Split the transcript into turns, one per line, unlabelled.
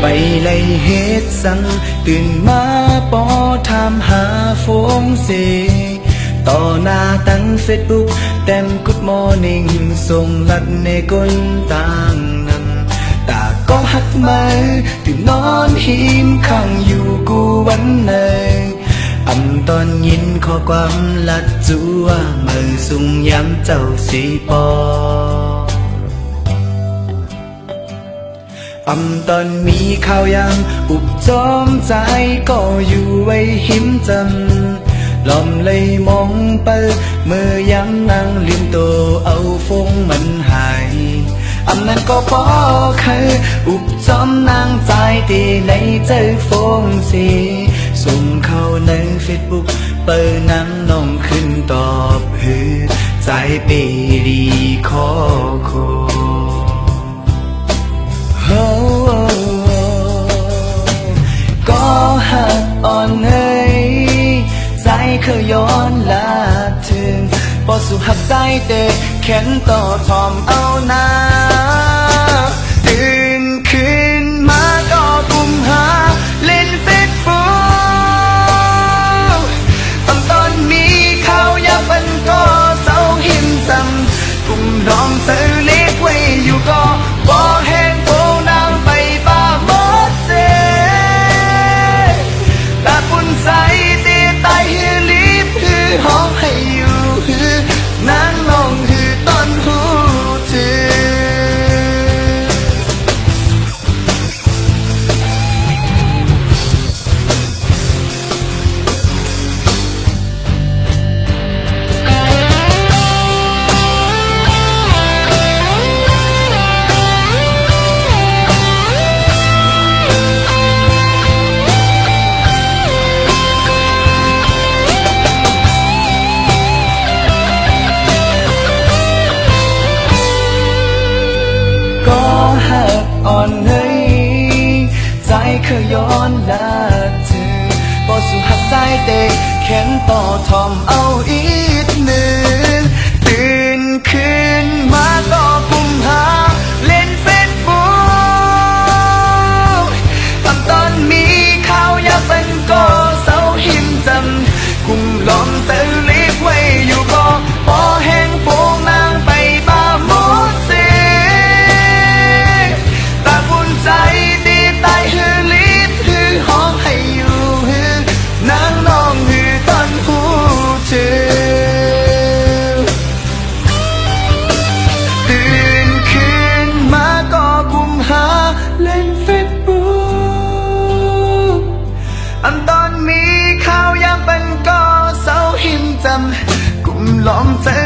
ไปเลยเฮ็ดสัง ตื่นมาปอถามหาฟงเสต่อหน้าตั้งเฟซบุ๊กเต็มกุดมอร์นิ่งส่งลัดในก้นต่างนั้นตาก็หักมาตื่นนอนหิมข้างอยู่กูวันหนึ่งอำตอนยินข้อความลัดจัวมือสุงย้ำเจ้าสีปอ อำตอนมีข่าวยังอุบจอมใจก็อยู่ไว้หิมจำลอมเลยมองไปเมื่อย้ำนางลืมตัวเอาฟงมันหายอำนั้นก็ปอคืออุบจอมนางใจตีในเจอฟงสีส่งเข้าในเฟซบุ๊กเปิดนางน้องขึ้นตอบฮือใจเปรีขอโค อนเอ้ยใจเคยย้อนลาถึงพอสุหักใจเตะแขนต่อทอมเอานา อ่อนเฮ้ยใจเคยย้อนลาเธอพอสุหักใจเตะแขนต่อทอมเอาอีกหนึ่ง 放在。